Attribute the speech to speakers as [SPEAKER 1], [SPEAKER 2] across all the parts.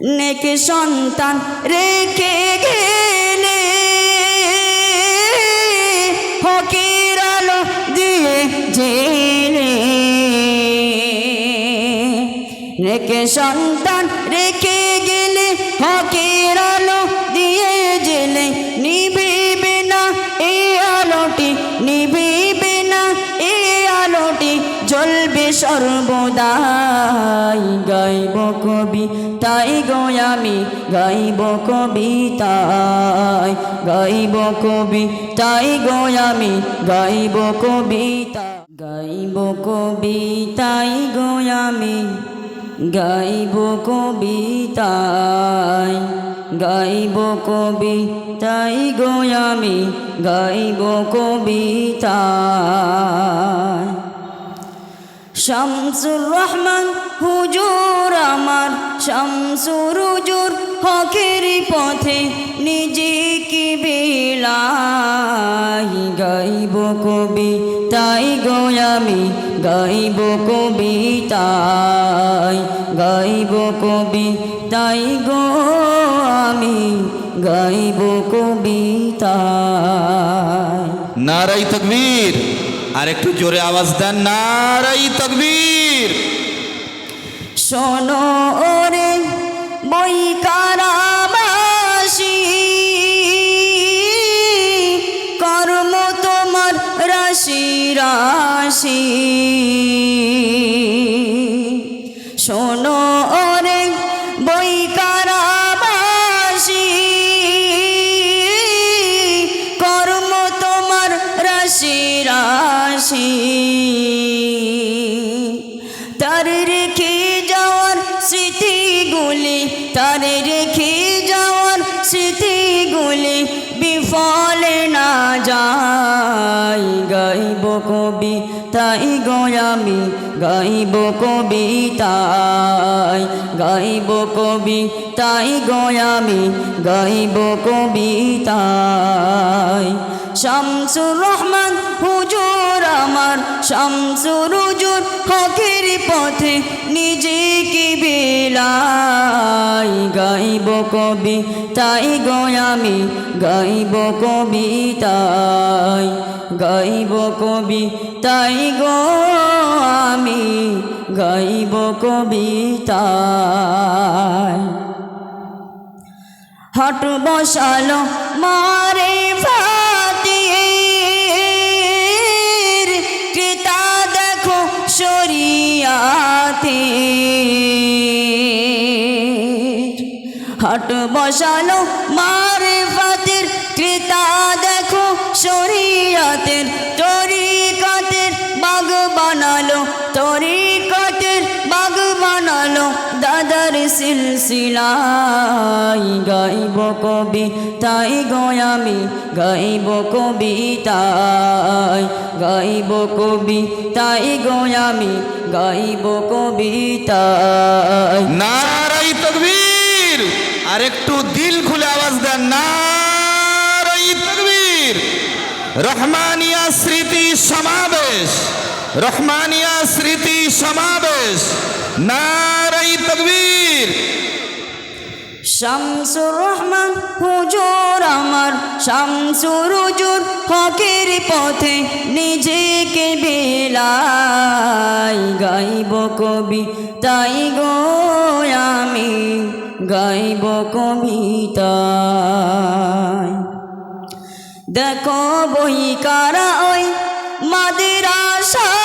[SPEAKER 1] নেকে সন্তান রেখে গেলে হকির আলো দিয়ে জেলে। রেখে সন্তান সর্বদাই গাইব কবি, তাই গো আমি গাইব কবিতাই গাইব কবি, তাই গো আমি গাইব কবিতা গাইব কবিতাই গো আমি গাইব কবিতাই গাইব কবিতাই গো আমি গাইব কবিতাই শামসুর রহমান, হুজুর আমার। শামসুর, হুজুর, হকের পথে নিজেকে বেলাই গাইব কবি, তাই গো আমি গাইব কবিতাই গাইব কবি, তাই গো আমি গাইব কবিতাই
[SPEAKER 2] নারাই তকবীর। আর একটু জোরে আওয়াজ দেন নারাই তকবীর।
[SPEAKER 1] শোনো তাই গয়ামি গাইব কবিতাই গাইব কবি তাই গয়ামি গাইব কবিতাই শামসুর রহমান, হুজুর আমার। শামসুর হুজুর হকের পথে নিজেকে বেলাই। গাইব কবি তাই গয়ামি গাইব কবিতাই গাইব কবি তাই গো আমি, গাইব কবিতাই হট বসালো মারে ফাতির হট বসালো মারে ফাতির ক্রেতা দেখো শরিয়াতের, তরিকাতের বাগ বানালো, তরিকাতের বাগ বানালো, দাদার সিলসিলাই গাইব কবি তাই গয়ামি গাইব কবিতাই গাইব কবি তাই গয়ামি গাইব কবিতাই
[SPEAKER 2] নারাই তকবীর! আর একটু দিল খুলে আওয়াজ দেন। তকবীর। রহমানিয়া স্মৃতি সমাবেশ। রহমানিয়া স্মৃতি সমাবেশ। নারাই তকবীর।
[SPEAKER 1] শামসুর রহমান, হুজুর আমার। শামসুর হুজুর হকের পথে নিজেকে বেলাই গাইব কবি। তাই গো আমি গাইব কবিতা দেখো বই কারা ওই মাদ্রাসাটি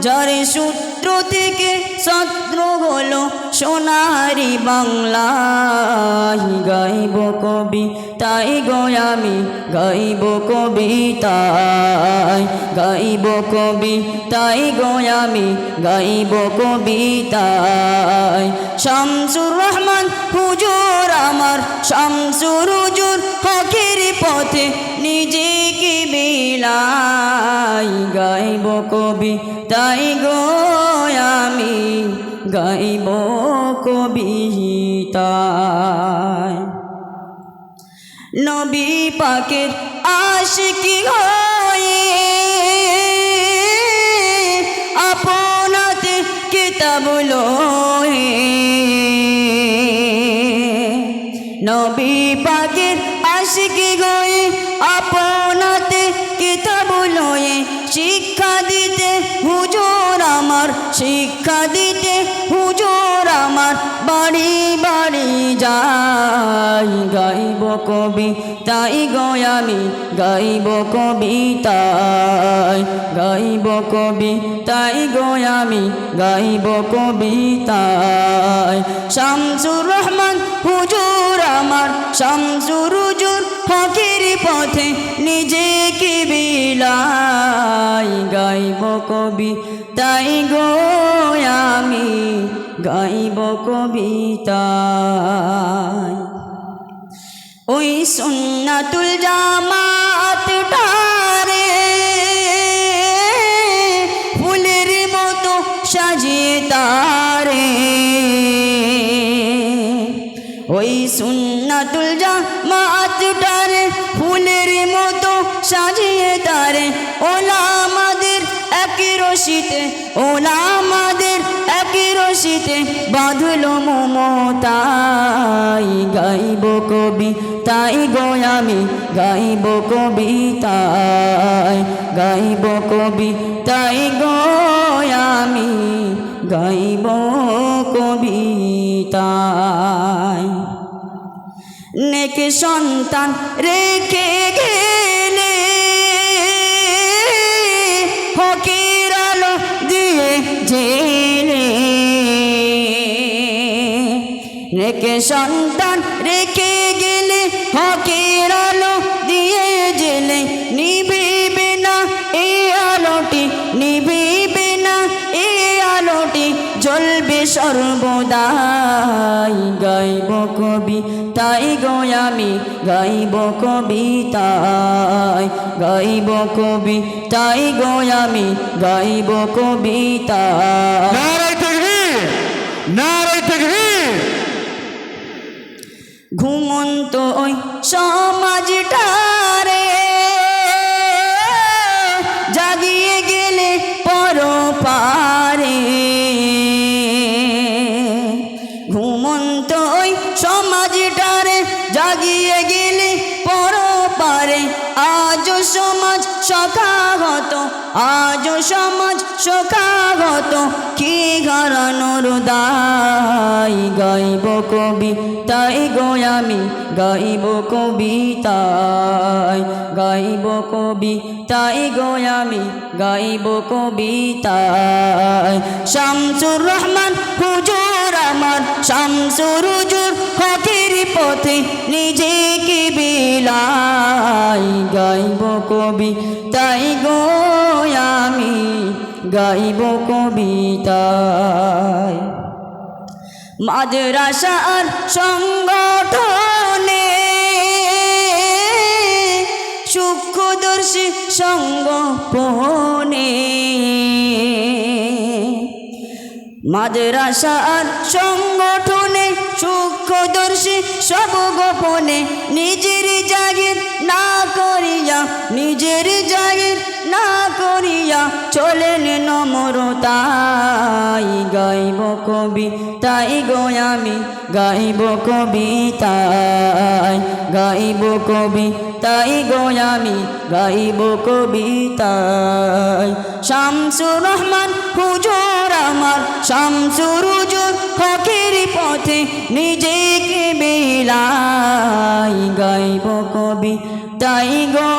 [SPEAKER 1] যার সূত্র থেকে শত্রু হলো সোনারি বাংলায় গাইব কবি, তাই গয়ামি গাইব কবিতাই গাইব কবি, তাই গয়ামি গাইব কবিতাই শামসুর রহমান হুজুর আমার, শামসুর হুজুর হকের নিজেকে বিলাই গাইব কবি, তাই গো আমি গাইব কবিতায়। নবী পাকের আশিকি হয়ে আপনাতে কিতাব লয়ে নবী পাকের আশিকি গয়ে আপনাতে কিতাব লয়ে শিক্ষা দিতে হুজুর আমার, শিক্ষা দিতে বাড়ি বাড়ি যাই, গাইব কবি, তাই গয়ামি গাইব কবিতায় গাইব কবি, তাই গয়ামি গাইব কবিতায় শামসুর রহমান, হুজুর আমার, শামসুর হুজুর ফকির পথে নিজেকে বিলাই গাইব কবি, তাই গো আমি গাইব কবিতায়। ওই সুন্নাতুল জামাত টারে ফুলের মতো সাজিয়ে তারে। ওই সুন্নাতুল জামাত টারে ফুলের মতো সাজিয়ে তারে। ওলা আমাদের একই রশিতে ওলা আমাদের একই রশিতে বাঁধলো মমতাই গাইব কবি, তাই গয়ামি গাইব কবিতায় গাইব কবি, তাই গয়ামি গাইব কবিতায় নেকে সন্তান রেখে গেলে দিয়ে জেলে রেখে সন্তান রেখে গেলে হকের আলো সর্বদাই গাইব কবি তাই গয়ামি গাইব কবিতায় গাইব কবি তাই গয়ামি গাইব
[SPEAKER 2] তকবীর
[SPEAKER 1] ঘুমন্ত ওই সমাজটারে আজ সমাজ সখাগত, আজ সমাজ সখাগত। কি ঘরানোর দাই গাইব কবি, তাই গয়ামি গাইব কবিতায় গাইব কবি, তাই গয়ামি গাইব কবিতায় শামসুর রহমান, হুজুর আমার। শামসুর হুজুর, হকির পথে নিজেকে বিলাই গাইব কবি তাই গো আমি গাইব কবিতায়। মাদ্রাসার সংগঠনে সূক্ষ্মদর্শী সঙ্গ পোহনে মাদ্রাসার সংগঠনে সূক্ষ্মদর্শী সব গোপনে নিজের জাগির না করিয়া নিজের জাগির না করিয়া চলেন নমরতাই গাইব কবি, তাই গয়ামি গাইব কবিতায় গাইব কবি, তাই গয়ামি গাইব কবিতায় শামসুর রহমান হুজুর আমার, শামসুর হুজুর ফকির পথে নিজেকে বিলাই গাইব কবি, তাই গয়ামি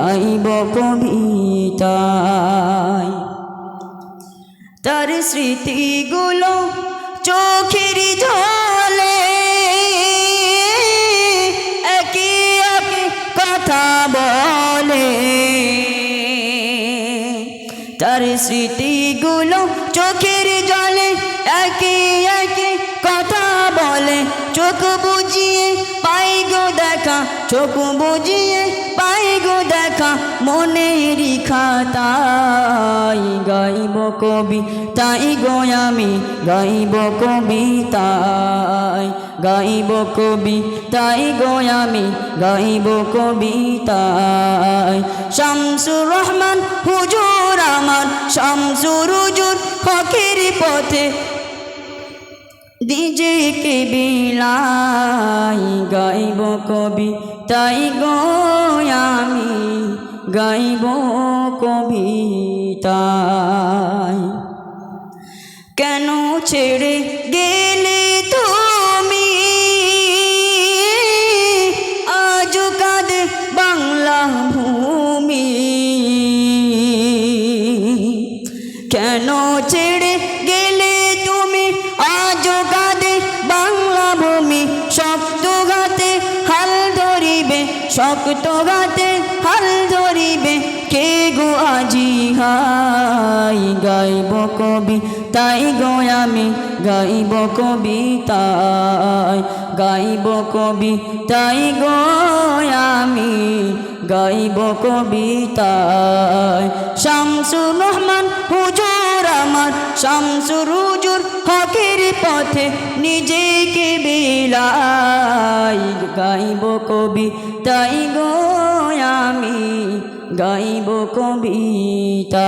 [SPEAKER 1] গাইব কবিতায়। তার স্মৃতিগুলো চোখের জলে একে একে কথা বলে। তার স্মৃতিগুলো চোখের জলে একে একে কথা বলে, চোখ বুঝিয়ে পাই গো দেখা, চোখ বুঝিয়ে পাই গো দেখা মনেরই খাতাই গাইব কবি, তাই গো আমি গাইব কবিতাই গাইব কবি, তাই গো আমি গাইব কবিতাই শামসুর রহমান, হুজুর আমার, শামসুর হুজুর হকের পথে নিজেকে বিলাই গাইব কবি। তাই গো আমি গাইব কবিতাই শক্ত গাতে হাল ধরিবে, কে গো আজি হাই গাইব কবি? তাই গো আমি গাইব কবিতাই গাইব কবি, তাই গো আমি গাইব কবিতায় শামসুর রহমান, হুজুর আমার, শামসুর পথে নিজেকে বিলাই গাইব কবি তাই গো আমি গাইব কবিতায়।